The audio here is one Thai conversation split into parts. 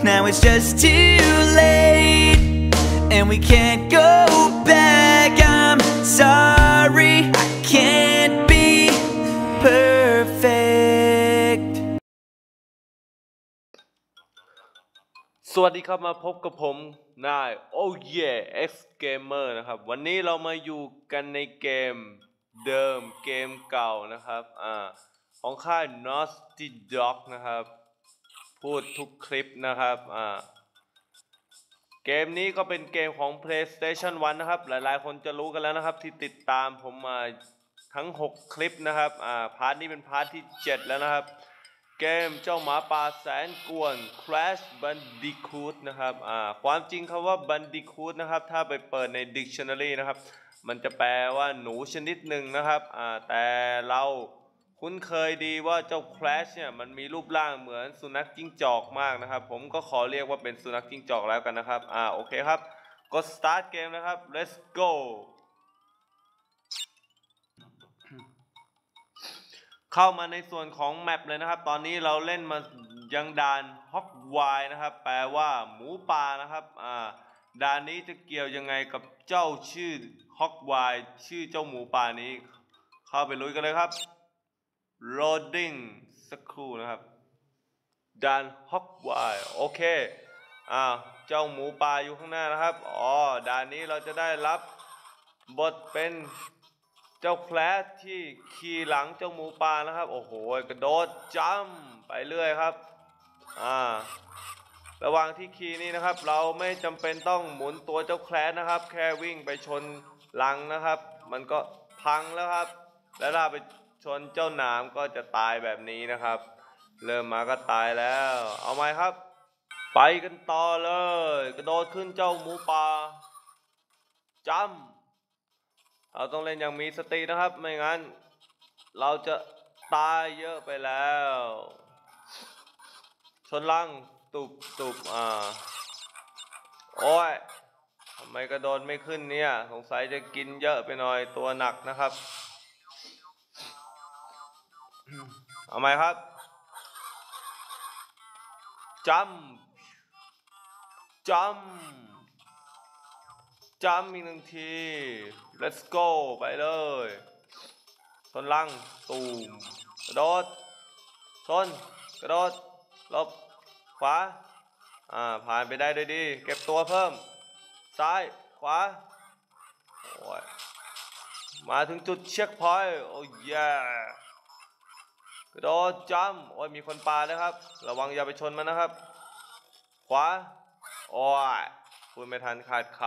Now it's just too late, and we can't go back. I'm sorry, I can't be perfect. สวัสดีครับมาพบกับผมนาย Oh yeah X Gamer นะครับ วันนี้เรามาอยู่กันในเกมเดิมเกมเก่านะครับ อ่า ของค่าย Naughty Dog นะครับ พูดทุกคลิปนะครับ อ่า เกมนี้ก็เป็นเกมของ PlayStation 1 นะครับ หลายๆ คนจะรู้กันแล้วนะครับ ที่ติดตามผมมาทั้ง 6 คลิปนะครับ อ่า พาร์ทนี้เป็นพาร์ทที่ 7 แล้วนะครับ เกมเจ้าหมาป่าแสนกวน Crash Bandicoot นะครับ อ่า ความจริงคำว่า Bandicoot นะครับ ถ้าไปเปิดใน Dictionary นะครับ มันจะแปลว่าหนูชนิดหนึ่งนะครับ อ่า แต่เรา คุ้นเคยดีว่าเจ้า Crash เนี่ยมันมีรูปร่างเหมือนสุนัขจิ้งจอกมากนะครับ ผมก็ขอเรียกว่าเป็นสุนัขจิ้งจอกแล้วกันนะครับ อ่าโอเคครับ กด start เกมนะครับ let's go เข้ามาในส่วนของแมปเลยนะครับ ตอนนี้เราเล่นมายังด่านฮอกวายนะครับ แปลว่าหมูป่านะครับ อ่าด่านนี้จะเกี่ยวยังไงกับเจ้าชื่อฮอกวายชื่อเจ้าหมูป่านี้ เข้าไปลุยกันเลยครับ loading สักครู่นะครับด่านฮอกวายโอเคอ่าเจ้าหมูป่าอยู่ข้างหน้านะครับ อ๋อด่านนี้เราจะได้รับบทเป็นเจ้าแคลสที่ขี่หลังเจ้าหมูป่านะครับ โอ้โหกระโดดจัมไปเรื่อยครับอ่าระหว่างที่ขี่นี่นะครับ เราไม่จำเป็นต้องหมุนตัวเจ้าแคลสนะครับ แค่วิ่งไปชนหลังนะครับ มันก็พังแล้วครับ แล้วถ้าไป ชนเจ้าหนามก็จะตายแบบนี้นะครับ เริ่มมาก็ตายแล้ว เอาไหมครับ ไปกันต่อเลย กระโดดขึ้นเจ้าหมูป่าจัมเราต้องเล่นอย่างมีสตินะครับ ไม่งั้น เราจะตายเยอะไปแล้ว ชนลังตุบตุบอ่าโอ้ยทำไมกระโดดไม่ขึ้นเนี่ย สงสัยจะกินเยอะไปหน่อยตัวหนักนะครับ เอาไหมครับจัมจัมจำอีกหนึ่งที let's go ไปเลยชนลังตูมกระโดดชนกระโดดลบขวาอ่าผ่านไปได้ด้วยดี เก็บตัวเพิ่ม ซ้ายขวาโอ้ยมาถึงจุดเช็คพอยต์โอ้ยแย่กระ โดดจำโอ้ยมีคนปาแล้วครับ ระวังอย่าไปชนมันนะครับ ขวาโอ้ยพูดไม่ทันขาดค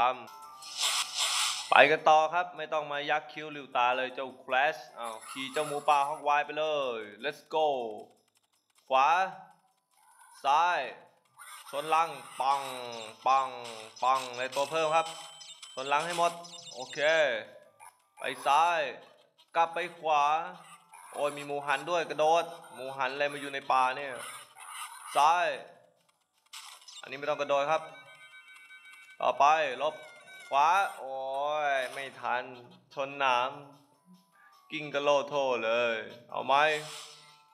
ำไปกันต่อครับ ไม่ต้องมายักคิ้วหลิวตาเลยเจ้า Crash อ้าวขี่เจ้าหมูป่าฮอกไวายไปเลย let's go ขวา ซ้าย ชนลังปังปังปังในตัวเพิ่มครับ ชนลังให้หมด โอเค ไปซ้าย กลับไปขวา โอ้ยมีหมูหันด้วยกระโดดหมูหันอะไรมาอยู่ในป่าเนี่ยซ้าย อันนี้ไม่ต้องกระโดดครับ ต่อไปลบขวาโอ้ยไม่ทันชนน้ำกิ้งกระโลโทเลย เอาไหม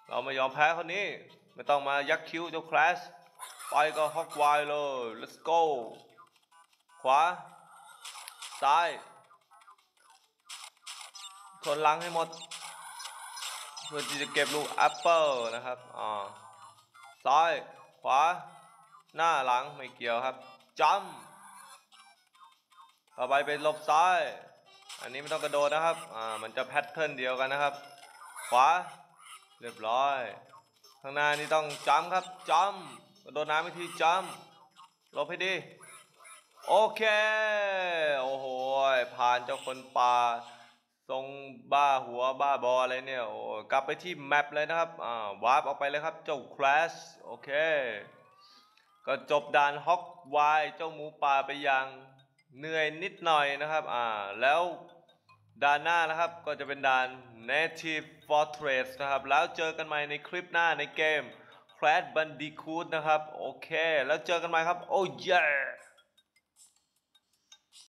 เราไม่ยอมแพ้คนนี้ ไม่ต้องมายักคิ้วเจ้าคลาสไปก็ฮอกไวเลย let's go ขวา ซ้ายชนหลังให้หมด เพื่อที่จะเก็บลูกแอปเปิลนะครับอ่าซ้ายขวาหน้าหลังไม่เกี่ยวครับจัมต่อไปเป็นลบซ้าย อันนี้ไม่ต้องกระโดดนะครับอ่ามันจะแพทเทิร์นเดียวกันนะครับ ขวาเรียบร้อย ข้างหน้านี่ต้องจัมครับจัมกระโดดน้ำอีกทีจัมลบให้ดี โอเค โอ้โหผ่านเจ้าคนป่า ทรงบ้าหัวบ้าบออะไรเนี่ยโอ้กลับไปที่แมปเลยนะครับอ่าวาร์ปออกไปเลยครับเจ้าคลาสโอเค ก็จบด่านฮอกไวเจ้าหมูป่าไปอย่างเหนื่อยนิดหน่อยนะครับอ่าแล้วด่านหน้านะครับก็จะเป็นด่าน Native Fortress นะครับ แล้วเจอกันใหม่ในคลิปหน้าในเกม Crash Bandicoot นะครับ โอเค แล้วเจอกันใหม่ครับ โอ้ย